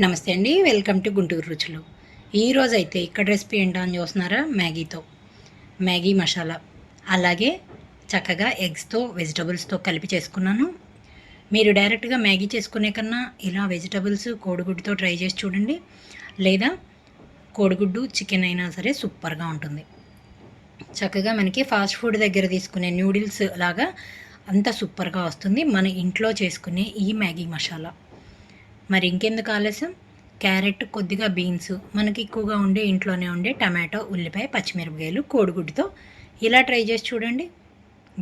నమస్తే అండి. Welcome to Guntur రుచులు. ఈరోజు అయితే ఇక్కడ రెసిపీ ఏంటో అని చూస్తున్నారా? మ్యాగీతో. మ్యాగీ మసాలా. అలాగే చక్కగా ఎగ్స్తో వెజిటబుల్స్తో కలిపి చేసుకున్నాను. మీరు డైరెక్ట్గా మ్యాగీ చేసుకునే కన్నా ఇలా వెజిటబుల్స్ కోడిగుడ్డుతో ట్రై చేసి చూడండి. లేదా కోడిగుడ్డు చికెన్ అయినా సరే సూపర్గా ఉంటుంది. చక్కగా మనకి ఫాస్ట్ ఫుడ్ దగ్గర తీసుకునే న్యూడిల్స్ లాగా అంత సూపర్గా వస్తుంది. మన ఇంట్లో చేసుకునే ఈ మ్యాగీ మసాలా. మరి ఇంకెందుకు ఆలస్యం? క్యారెట్ కొద్దిగా బీన్స్ మనకి ఎక్కువగా ఉండే ఇంట్లోనే ఉండే టమాటో ఉల్లిపాయ పచ్చిమిరపకాయలు కోడిగుడ్డుతో ఇలా ట్రై చేసి చూడండి.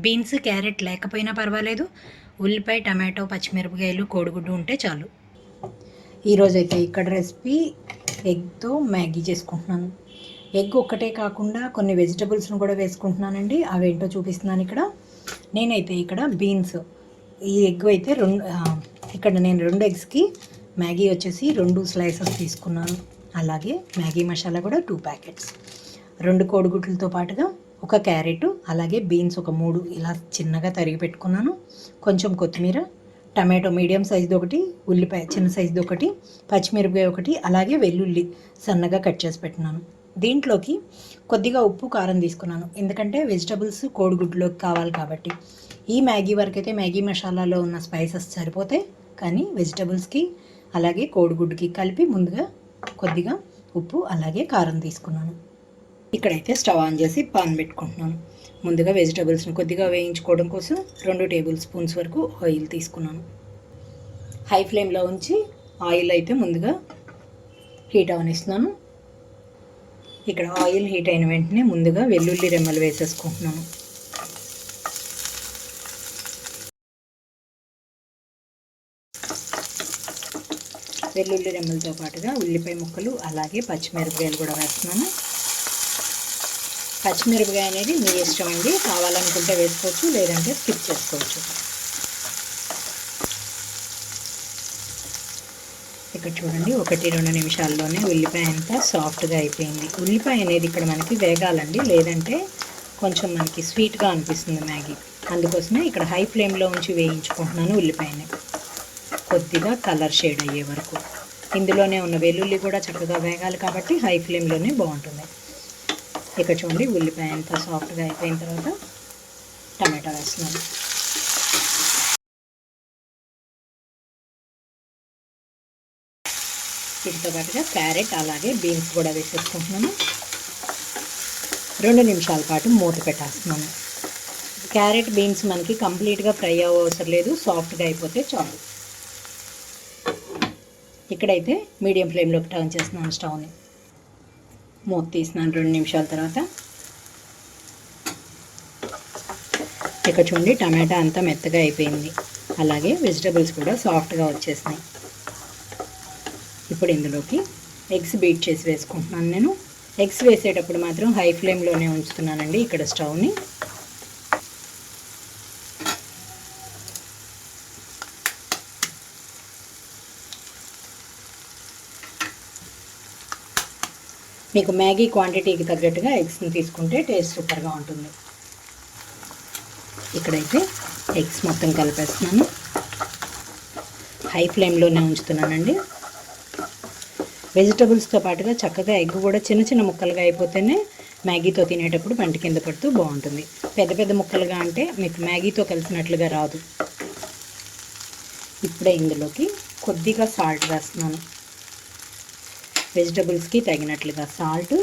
బీన్స్ క్యారెట్ లేకపోయినా పర్వాలేదు. ఉల్లిపాయ టమాటో పచ్చిమిరపకాయలు కోడిగుడ్డు ఉంటే చాలు. ఈరోజైతే ఇక్కడ రెసిపీ ఎగ్తో మ్యాగీ చేసుకుంటున్నాను. ఎగ్ ఒక్కటే కాకుండా కొన్ని వెజిటబుల్స్ను కూడా వేసుకుంటున్నానండి. అవేంటో చూపిస్తున్నాను ఇక్కడ. నేనైతే ఇక్కడ బీన్స్ ఈ ఎగ్ అయితే రెండు ఇక్కడ నేను రెండు ఎగ్స్కి మ్యాగీ వచ్చేసి రెండు స్లైసెస్ తీసుకున్నాను. అలాగే మ్యాగీ మసాలా కూడా టూ ప్యాకెట్స్ రెండు కోడిగుడ్లతో పాటుగా ఒక క్యారెట్ అలాగే బీన్స్ ఒక మూడు ఇలా చిన్నగా తరిగి పెట్టుకున్నాను. కొంచెం కొత్తిమీర టమాటో మీడియం సైజుది ఒకటి ఉల్లిపాయ చిన్న సైజుది ఒకటి పచ్చిమిరపకాయ ఒకటి అలాగే వెల్లుల్లి సన్నగా కట్ చేసి పెట్టినాను దీంట్లోకి కొద్దిగా ఉప్పు కారం తీసుకున్నాను. ఎందుకంటే వెజిటబుల్స్ కోడిగుడ్లోకి కావాలి కాబట్టి. ఈ మ్యాగీ వరకు అయితే మ్యాగీ మసాలాలో ఉన్న స్పైసెస్ సరిపోతాయి. కానీ వెజిటబుల్స్కి అలాగే కోడిగుడ్డుకి కలిపి ముందుగా కొద్దిగా ఉప్పు అలాగే కారం తీసుకున్నాను. ఇక్కడైతే స్టవ్ ఆన్ చేసి పాన్ పెట్టుకుంటున్నాను. ముందుగా వెజిటబుల్స్ని కొద్దిగా వేయించుకోవడం కోసం రెండు టేబుల్ స్పూన్స్ వరకు ఆయిల్ తీసుకున్నాను. హై ఫ్లేమ్లో ఉంచి ఆయిల్ అయితే ముందుగా హీట్ అవనిస్తున్నాను ఇక్కడ ఆయిల్ హీట్ అయిన వెంటనే ముందుగా వెల్లుల్లి రెమ్మలు వేసేసుకుంటున్నాను. వెల్లుల్లి రెమ్మలతో పాటుగా ఉల్లిపాయ ముక్కలు అలాగే పచ్చిమిరపకాయలు కూడా వేస్తున్నాను. పచ్చిమిరపకాయ అనేది మీ ఇష్టం అండి కావాలనుకుంటే వేసుకోవచ్చు లేదంటే స్కిప్ చేసుకోవచ్చు. ఇక్కడ చూడండి ఒకటి రెండు నిమిషాల్లోనే ఉల్లిపాయ అంతా సాఫ్ట్గా అయిపోయింది. ఉల్లిపాయ అనేది ఇక్కడ మనకి వేగాలండి లేదంటే కొంచెం మనకి స్వీట్గా అనిపిస్తుంది మ్యాగీ. అందుకోసమే ఇక్కడ హై ఫ్లేమ్లో ఉంచి వేయించుకుంటున్నాను ఉల్లిపాయని. కొద్దిగా కలర్ షేడ్ అయ్యే వరకు. ఇందులోనే ఉన్న వెల్లుల్లి కూడా చక్కగా వేగాలి కాబట్టి హై ఫ్లేమ్లోనే బాగుంటుంది. ఇక చూడండి ఉల్లిపాయ అంతా సాఫ్ట్గా అయిపోయిన తర్వాత టమాటా వేస్తున్నాను. వీటితో పాటుగా క్యారెట్ అలాగే బీన్స్ కూడా వేసేసుకుంటున్నాను. రెండు నిమిషాల పాటు మూత పెట్టేస్తున్నాను. క్యారెట్ బీన్స్ మనకి కంప్లీట్గా ఫ్రై అవ్వవసరం లేదు. సాఫ్ట్గా అయిపోతే చాలు. ఇక్కడైతే మీడియం ఫ్లేమ్లోకి టర్న్ చేస్తున్నాను స్టవ్ని. మూత తీసినాను రెండు నిమిషాల తర్వాత. ఇక చూడండి టమాటా అంతా మెత్తగా అయిపోయింది. అలాగే వెజిటబుల్స్ కూడా సాఫ్ట్గా వచ్చేసినాయి. ఇప్పుడు ఇందులోకి ఎగ్స్ బీట్ చేసి వేసుకుంటున్నాను నేను. ఎగ్స్ వేసేటప్పుడు మాత్రం హై ఫ్లేమ్లోనే ఉంచుతున్నానండి ఇక్కడ స్టవ్ని. మీకు మ్యాగీ క్వాంటిటీకి తగ్గట్టుగా ఎగ్స్ని తీసుకుంటే టేస్ట్ సూపర్గా ఉంటుంది. ఇక్కడైతే ఎగ్స్ మొత్తం కలిపేస్తున్నాను. హై ఫ్లేమ్లోనే ఉంచుతున్నానండి. వెజిటబుల్స్తో పాటుగా చక్కగా ఎగ్ కూడా చిన్న చిన్న ముక్కలుగా అయిపోతేనే మ్యాగీతో తినేటప్పుడు పంట కింద పడుతూ బాగుంటుంది. పెద్ద పెద్ద ముక్కలుగా అంటే మీకు మ్యాగీతో కలిసినట్లుగా రాదు. ఇప్పుడే ఇందులోకి కొద్దిగా సాల్ట్ వేస్తున్నాను. వెజిటబుల్స్కి తగినట్లుగా సాల్ట్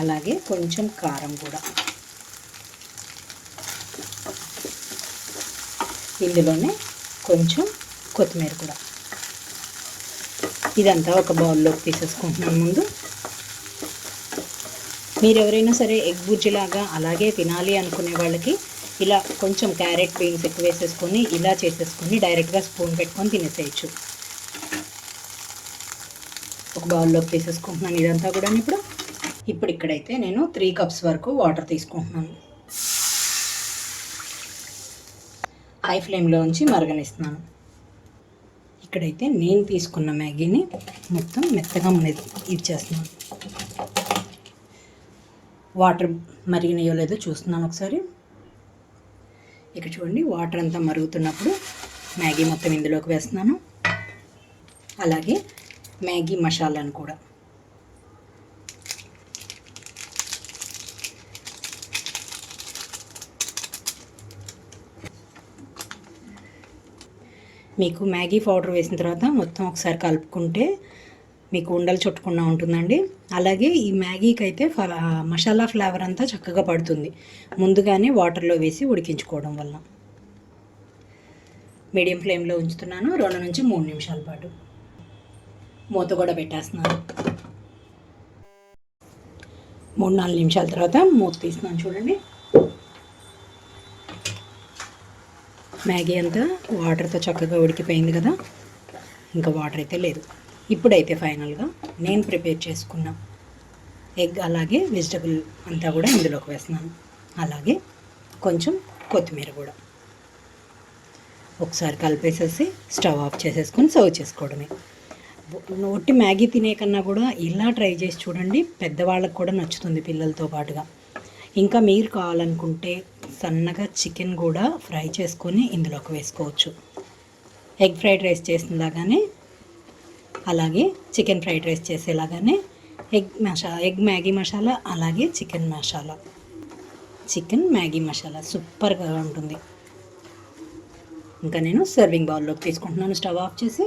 అలాగే కొంచెం కారం కూడా. ఇందులోనే కొంచెం కొత్తిమీర కూడా. ఇదంతా ఒక బౌల్లోకి తీసేసుకుంటున్నాం ముందు. మీరు ఎవరైనా సరే ఎగ్ బుజ్జిలాగా అలాగే తినాలి అనుకునే వాళ్ళకి ఇలా కొంచెం క్యారెట్ బీన్స్ ఎక్కువ వేసేసుకొని ఇలా చేసేసుకొని డైరెక్ట్గా స్పూన్ పెట్టుకొని తినేసేయచ్చు. ఒక బౌల్లోకి తీసేసుకుంటున్నాను. ఇదంతా కూడా ఇప్పుడు ఇప్పుడు ఇక్కడైతే నేను త్రీ కప్స్ వరకు వాటర్ తీసుకుంటున్నాను. హై ఫ్లేమ్లో ఉంచి మరగనిస్తున్నాను. ఇక్కడైతే నేను తీసుకున్న మ్యాగీని మొత్తం మెత్తగా మె- ఇచ్చేస్తున్నాను వాటర్ మరిగినాయో లేదో చూస్తున్నాను ఒకసారి. ఇక్కడ చూడండి వాటర్ అంతా మరుగుతున్నప్పుడు మ్యాగీ మొత్తం ఇందులోకి వేస్తున్నాను. అలాగే మ్యాగీ మసాలాను కూడా. మీకు మ్యాగీ పౌడర్ వేసిన తర్వాత మొత్తం ఒకసారి కలుపుకుంటే మీకు ఉండలు చుట్టకుండా ఉంటుందండి. అలాగే ఈ మ్యాగీకి అయితే మసాలా ఫ్లేవర్ అంతా చక్కగా పడుతుంది. ముందుగానే వాటర్లో వేసి ఉడికించుకోవడం వల్ల. మీడియం ఫ్లేమ్లో ఉంచుతున్నాను. రెండు నుంచి మూడు నిమిషాల పాటు. మూత కూడా పెట్టేస్తున్నాను. మూడు నాలుగు నిమిషాల తర్వాత మూత తీస్తున్నాను చూడండి. మ్యాగీ అంతా వాటర్తో చక్కగా ఉడికిపోయింది కదా. ఇంకా వాటర్ అయితే లేదు. ఇప్పుడైతే ఫైనల్గా నేను ప్రిపేర్ చేసుకున్న ఎగ్ అలాగే వెజిటబుల్ అంతా కూడా ఇందులోకి వేస్తున్నాను. అలాగే కొంచెం కొత్తిమీర కూడా. ఒకసారి కలిపేసేసి స్టవ్ ఆఫ్ చేసేసుకొని సర్వ్ చేసుకోవడమే. ఒట్టి మ్యాగీ తినే కన్నా కూడా ఇలా ట్రై చేసి చూడండి పెద్దవాళ్ళకి కూడా నచ్చుతుంది పిల్లలతో పాటుగా. ఇంకా మీరు కావాలనుకుంటే సన్నగా చికెన్ కూడా ఫ్రై చేసుకొని ఇందులోకి వేసుకోవచ్చు. ఎగ్ ఫ్రైడ్ రైస్ చేసినలాగానే అలాగే చికెన్ ఫ్రైడ్ రైస్ చేసేలాగానే egg masala egg Maggi masala అలాగే chicken masala. Chicken Maggi masala సూపర్గా ఉంటుంది. ఇంకా నేను సర్వింగ్ బౌల్లోకి తీసుకుంటున్నాను స్టవ్ ఆఫ్ చేసి.